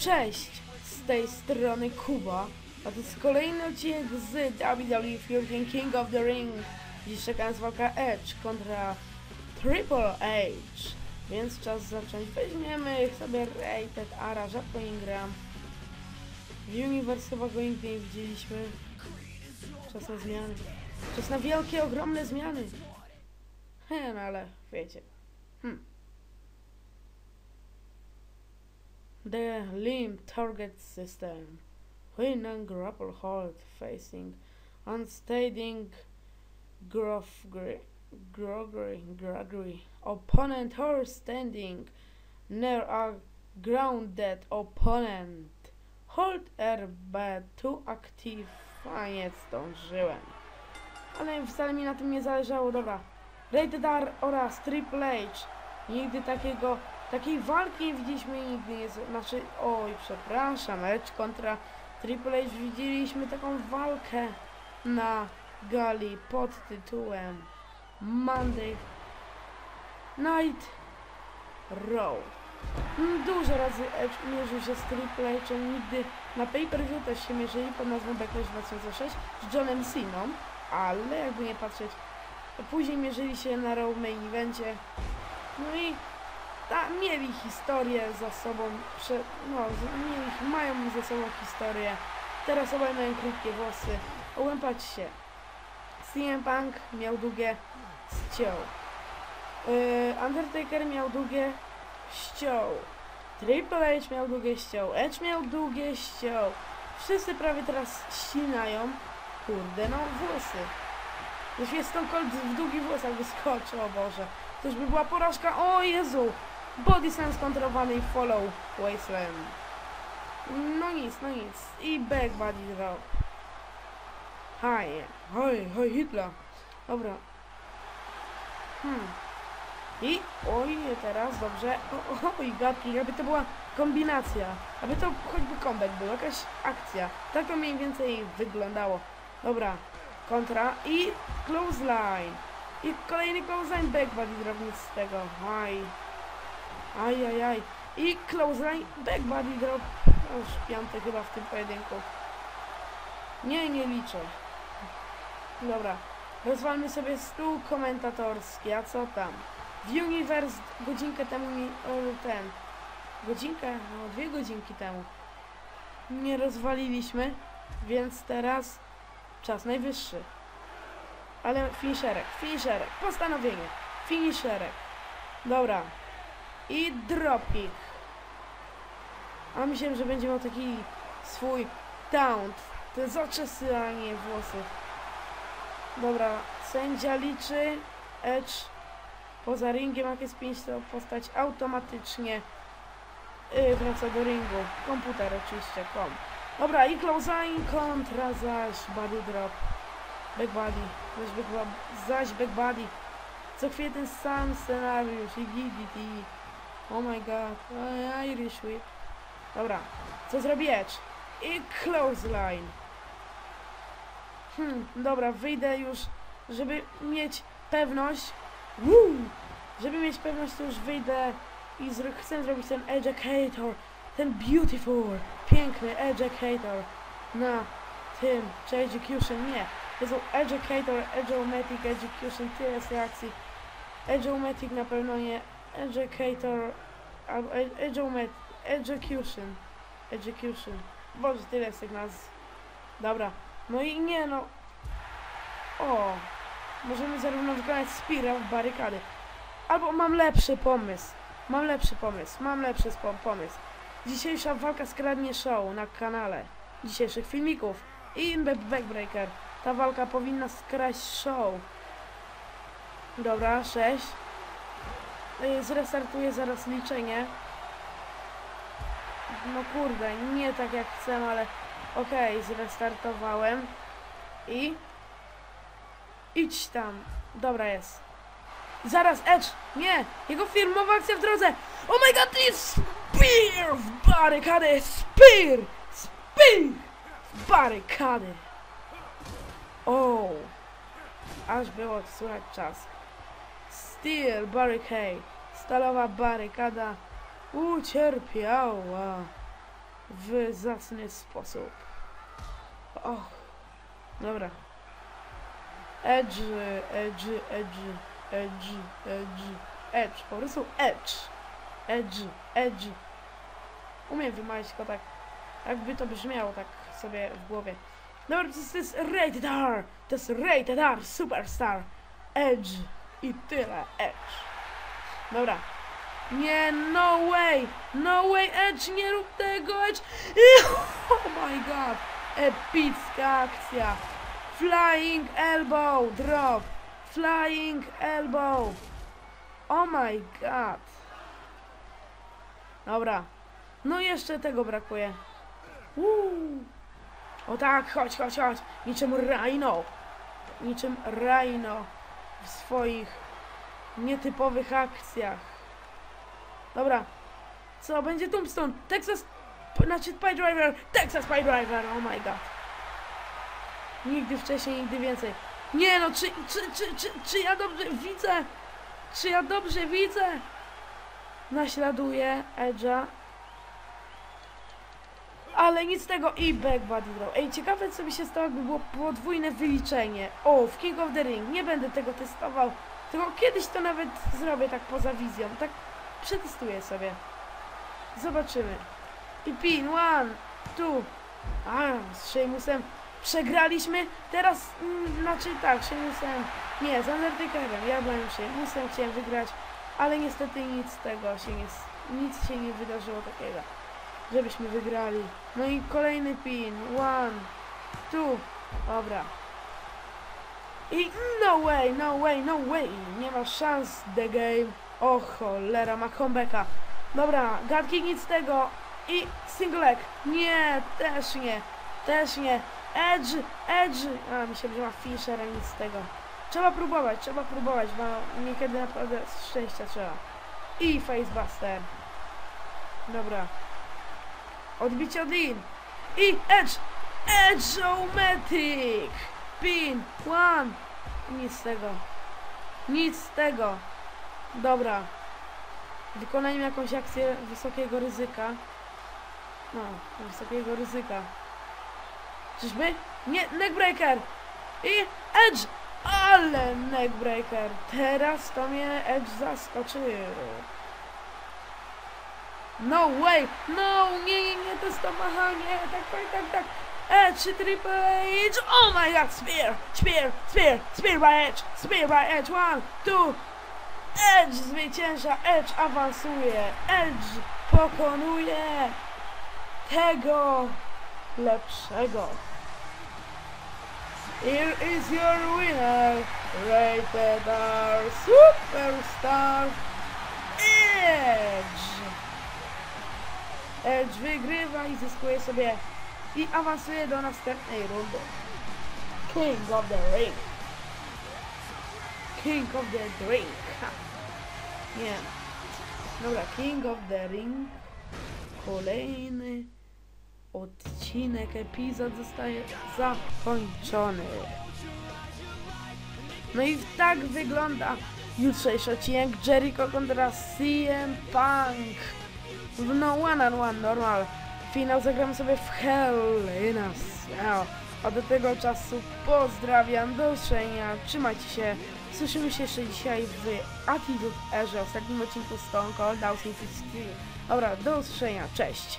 Cześć! Z tej strony Kuba, a to jest kolejny odcinek z WWE Fusion King of the Ring. Dziś czeka nas walka Edge kontra Triple H. Więc czas zacząć. Weźmiemy sobie Rated Ara, rzadko nie gram. W Universe chyba go nigdy nie widzieliśmy. Czas na zmiany. Czas na wielkie, ogromne zmiany. He, no ale wiecie. Hmm. The limb target system. Win and grapple hold facing unsteadying Grogry, Grogry, Grogry. Opponent or standing near a grounded opponent. Hold RB to active. A nie zdążyłem. Ale wcale mi na tym nie zależało, dobra. Rated R oraz Triple H. Nigdy takiego, takiej walki nie widzieliśmy nigdy nie, znaczy, oj, przepraszam, Edge kontra Triple H widzieliśmy taką walkę na gali pod tytułem Monday Night Raw. Mm, Dużo razy Edge mierzył się z Triple H, nigdy na pay-per-view też się mierzyli pod nazwą Backlash 2006 z Johnem Ceną, ale jakby nie patrzeć, później mierzyli się na Raw Main Evencie, no i ta, mieli historię za sobą, prze, no, mieli, mają za sobą historię. Teraz obaj mają krótkie włosy. Ogólnie patrzcie. CM Punk miał długie, ściął. Yy, Undertaker miał długie, ściął. Triple H miał długie, ściął. Edge miał długie, ściął. Wszyscy prawie teraz ścinają, kurde, no włosy. Już jest Stone Cold w długich włosach wyskoczył, o Boże. To już by była porażka, o Jezu! Body slam skontrolowany i follow Wasteland. No nic, no nic. I back body drop. Haj, hoj, hoj, Hitler. Dobra. Hmm. I, oj, teraz, dobrze. Oj, gadki, aby to była kombinacja. Aby to choćby comeback był, jakaś akcja. Tak to mniej więcej wyglądało. Dobra, kontra i clothesline. I kolejny clothesline back body drop, nic z tego. Aj. Aj, aj, aj. I clothesline back body drop. Już piąty chyba w tym pojedynku. Nie, nie liczę. Dobra. Rozwalmy sobie stół komentatorski, a co tam? W Universe godzinkę temu mi... O, ten... Godzinkę? No, dwie godzinki temu. Nie rozwaliliśmy, więc teraz czas najwyższy. Ale finisherek, finisherek, postanowienie, finisherek. Dobra. I dropkick. A myślałem, że będzie miał taki swój taunt. Te zaczesanie włosów. Dobra, sędzia liczy. Edge poza ringiem, jak jest 5, to postać automatycznie yy, wraca do ringu. Komputer oczywiście, kom. Dobra, i clothesline kontra zaś body drop. Back body, zaś back, back body. Co chwilę ten sam scenariusz i DDT. Oh my god, Aj, Irish whip. Dobra, co zrobi? I clothesline. Hmm, dobra, wyjdę już, żeby mieć pewność. Woo! Żeby mieć pewność, to już wyjdę i zro chcę zrobić ten educator, ten beautiful, piękny educator na tym, czy execution, nie. Jest educator, edumatic, execution, tyle jest reakcji. Edumatic na pewno nie, educator, albo e- edumat, execution, execution. Boże, tyle jest tych nazw. Dobra, no i nie no. O, możemy zarówno wykonać spira w barykady. Albo mam lepszy pomysł. Mam lepszy pomysł. Mam lepszy pomysł. Dzisiejsza walka skradnie show na kanale. Dzisiejszych filmików. I Back- Backbreaker. Ta walka powinna skraść show. Dobra, 6. Zrestartuję zaraz liczenie. No kurde, nie tak jak chcę, ale okej, zrestartowałem. I... Idź tam. Dobra jest. Zaraz, Edge! Nie! Jego firmowa akcja w drodze! Oh my god, jest spear w barykadę! Spear! Spear! W barykady! O! Aż było słychać czas. Steel barricade. Stalowa barykada ucierpiała. w zacny sposób. Och, dobra. Edge, edge, edge, edge, edge, edge, po prostu edge. Edge, edge. Umiem wymawiać tylko tak, jakby to brzmiało tak sobie w głowie. Dobra, to jest, Rated R, to jest Rated R, Superstar, Edge i tyle, Edge. Dobra. Nie, no way, no way, Edge, nie rób tego, Edge. Oh my god, epicka akcja. Flying elbow, drop, flying elbow. Oh my god. Dobra. No jeszcze tego brakuje. Uuu. O tak, chodź, chodź, chodź. Niczym Rhino. Niczym Rhino w swoich nietypowych akcjach. Dobra. Co, będzie Tombstone? Texas... Znaczy Driver. Texas Driver. Oh my god. Nigdy wcześniej, nigdy więcej. Nie no, czy, czy, czy, czy, czy ja dobrze widzę? Czy ja dobrze widzę? Naśladuję Edge'a. Ale nic z tego i back body draw. Ej, ciekawe co by się stało, jakby było podwójne wyliczenie. O, w King of the Ring. Nie będę tego testował. Tylko kiedyś to nawet zrobię tak poza wizją. Tak przetestuję sobie. Zobaczymy. I pin, one, two. A, z Sheamusem przegraliśmy. Teraz, mm, znaczy tak, Sheamusem. Nie, z Undertakerem. Ja byłem Sheamusem, chciałem wygrać. Ale niestety nic z tego się nie, nic się nie wydarzyło takiego żebyśmy wygrali. No i kolejny pin. One, two. Dobra. I no way, no way, no way. Nie ma szans the game. O cholera, ma comebacka. Dobra, gadki nic z tego. I single leg. Nie, też nie. Też nie. Edge, edge. A, myślałem, że ma Fishera, nic z tego. Trzeba próbować, trzeba próbować, bo niekiedy naprawdę szczęścia trzeba. I facebuster. Dobra. Odbicie od Lin. I Edge! Edge-O-Matic! Pin! One! Nic z tego. Nic z tego. Dobra. Wykonajmy jakąś akcję wysokiego ryzyka. No, wysokiego ryzyka. Czyżby? Nie, neckbreaker! I Edge! Ale neckbreaker! Teraz to mnie Edge zaskoczył. No way! No! Nie, nie, nie, to jest to machanie! Tak, tak, tak, tak! Edge Triple H! Oh my god! Spear! Spear! Spear! Spear by Edge! Spear by Edge! One, two! Edge zwycięża! Edge awansuje! Edge pokonuje tego lepszego! Here is your winner! Rated R Superstar Edge! Edge wygrywa i zyskuje sobie i awansuje do następnej rundy. King of the Ring. King of the Ring. Ha. Nie. Dobra, King of the Ring. Kolejny odcinek, epizod zostaje zakończony. No i tak wygląda jutrzejszy odcinek Jericho kontra CM Punk. W no one on one normal. Finał zagramy sobie w Hell in a Cell. A do tego czasu pozdrawiam, do usłyszenia, trzymajcie się. Słyszymy się jeszcze dzisiaj w Attitude Erze, ostatnim odcinku Stone Cold Austin 53. Dobra, do usłyszenia, cześć.